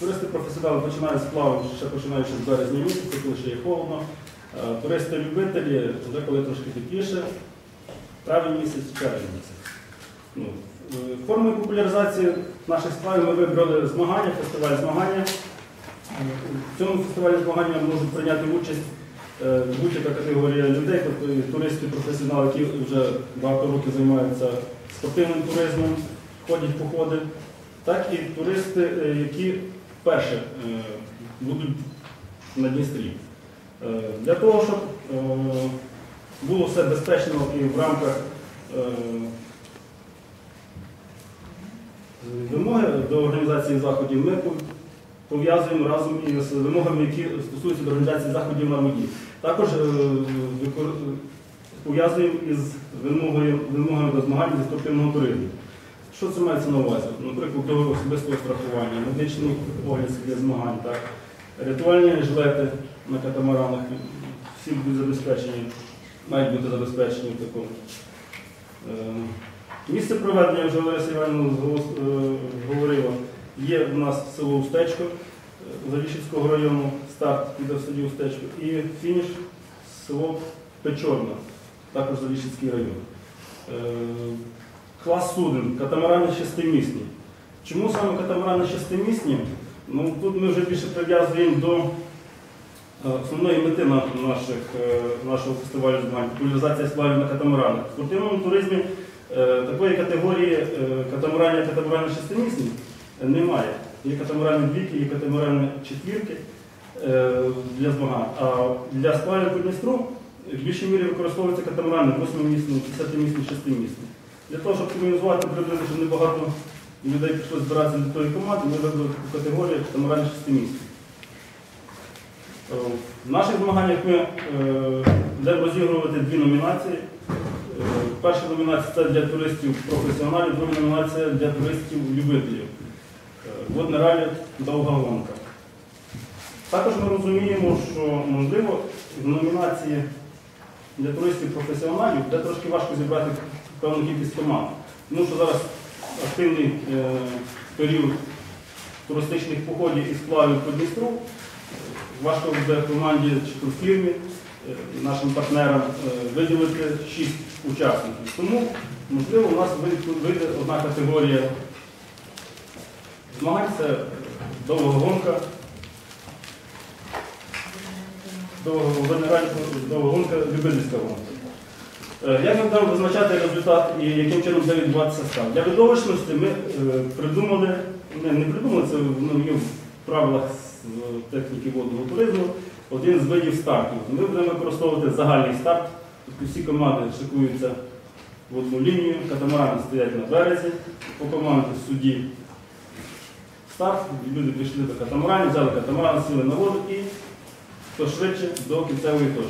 Туристи професіонали починають сплав ще починаючи з березня місяця, коли ще є холодно. Е, Туристи-любителі вже коли трошки тепліше, травень місяць, червень місяць. Ну, е, Формою популяризації наших сплавів ми вибрали змагання, фестиваль змагання. В цьому фестивалі змагання можуть прийняти участь е, будь-яка категорія людей, тобто туристи, професіонали, які вже багато років займаються спортивним туризмом, ходять походи, так і туристи, е, які вперше е, будуть на Дністрі. Е, Для того, щоб було все безпечно і в рамках вимоги до організації заходів, ми пов'язуємо разом із вимогами, які стосуються до організації заходів на воді. Також пов'язуємо із вимогами до змагань зі спортивного туризму. Що це мається на увазі? Наприклад, до особистого страхування, медичний огляд для змагань, так? рятувальні жилети на катамаранах, всі будуть забезпечені, мають бути забезпечені в такому. Е, Місце проведення, вже Лариса Іванівна е, говорила, є в нас село Устечко е, району, старт піде в селі Устечко, і фініш село Печорна, також Залішівський район. Клас суден, катамарани шестимісні. Чому саме катамарани шестимісні? Ну, тут ми вже більше прив'язуємо до е, основної мети наших, е, нашого фестивалю змагань популяризація сплавів на катамаранах. В спортивному туризмі е, такої категорії катамаранів катамарани шестимісні немає. Є катамарани двійки, є катамарани четвірки для змагань. А для сплавів по Дністру в більшій мірі використовуються катамарани 8-місні, 10-місні, 6-місні. Для того, щоб комунізувати приблизно, щоб небагато людей пішло збиратися до тої команди, ми вибрали таку категорію катамарани 6-місні. Е, В наших змаганнях ми е, будемо розігрувати дві номінації. Е, Перша номінація це для туристів професіоналів, друга номінація для туристів-любителів. Е, Водне ралі довга гонка. Також ми розуміємо, що можливо в номінації для туристів професіоналів буде трошки важко зібрати певну кількість команд. Тому що зараз активний е, період туристичних походів і сплавів по Дністру. Важко буде команді чи турфірмі, е, нашим партнерам е, виділити 6 учасників. Тому, можливо, у нас вийде- одна категорія змагань це довга гонка. Довга довга гонка, любительська гонка. Е, Як ми будемо визначати результат і яким чином буде відбуватися старт? Для видовищності ми е, придумали, не, не придумали, це ну, є в правилах е, техніки водного туризму, один з видів старту. Ми будемо використовувати загальний старт, тобто всі команди шикуються в одну лінію, катамарани стоять на березі, по команді судді старт, люди прийшли до катамаранів, взяли катамаран, сіли на воду і хто швидше до кінцевої точки.